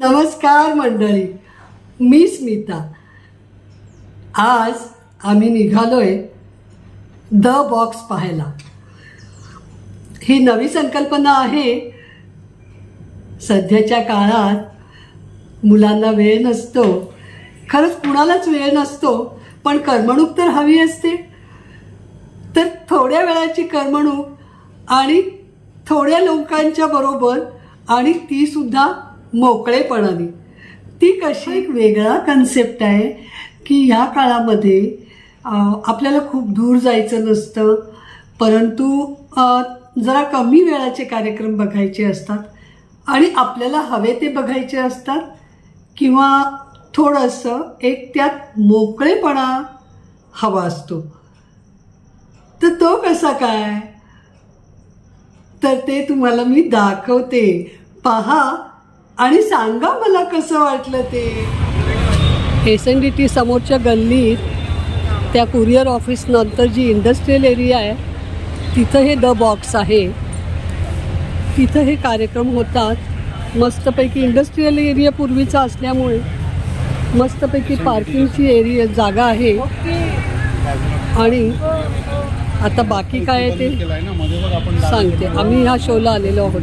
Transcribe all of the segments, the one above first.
नमस्कार मंडळी मी स्मिता. आज आम्ही निघालोय द बॉक्स पाहायला. ही नवी संकल्पना आहे. सध्याच्या काळात मुलांना वेळ नसतो. खरंच कुणालाच वेळ नसतो पण करमणूक तर हवी असते. तर थोड्या वेळाची करमणूक आणि थोड्या लोकांच्या बरोबर आणि ती सुद्धा मोकळेपणाने. ती कशी एक वेगळा कन्सेप्ट आहे की ह्या काळामध्ये आपल्याला खूप दूर जायचं नसतं परंतु जरा कमी वेळाचे कार्यक्रम बघायचे असतात आणि आपल्याला हवे ते बघायचे असतात किंवा थोडंसं एक त्यात मोकळेपणा हवा असतो. तर तो कसा काय? तर ते तुम्हाला मी दाखवते. पहा आणि सांगा मला कसं वाटलं ते. एस एन डी टी समोरच्या गल्लीत त्या कुरिअर ऑफिस नंतर जी इंडस्ट्रीयल एरिया आहे तिथं हे द बॉक्स आहे. तिथं हे कार्यक्रम होतात. मस्तपैकी इंडस्ट्रीयल एरिया पूर्वीचा असल्यामुळे मस्तपैकी पार्किंगची एरिया जागा आहे. आणि आता बाकी काय आहे ते सांगते. आम्ही ह्या शोला आलेलो आहोत.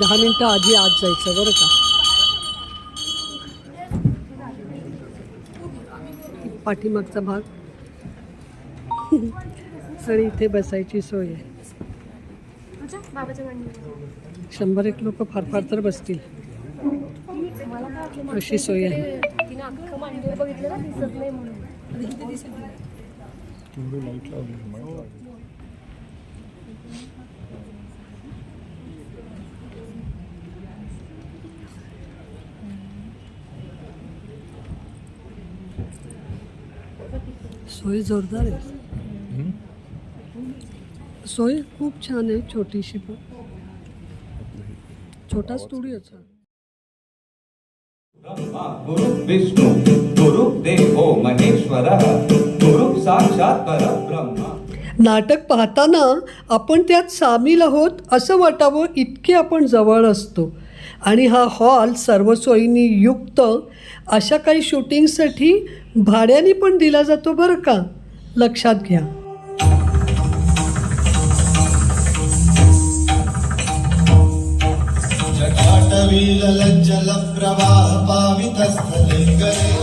दहा मिनिटं आधी आत जायचं बरं का? पाठीमागचा भाग. आणि इथे बसायची सोय आहे. शंभर एक लोक फार फार तर बसतील. अशी सोय आहे. सोय जोरदार आहे. सोय खूप छान आहे छोटीशी पण. छोटा स्टुडिओचा गुरु विष्णु गुरु देवो महेश्वरः गुरु साक्षात् परब्रह्म. नाटक पाहताना आपण त्यात सामील आहोत असं वाटावं इतके आपण जवळ असतो. आणि हा हॉल सर्व सोयींनी युक्त अशा काही शूटिंगसाठी भाड्याने पण दिला जातो बरं का? लक्षात घ्या. जटाटवीलज्जलप्रवाह पावितस्थले गरे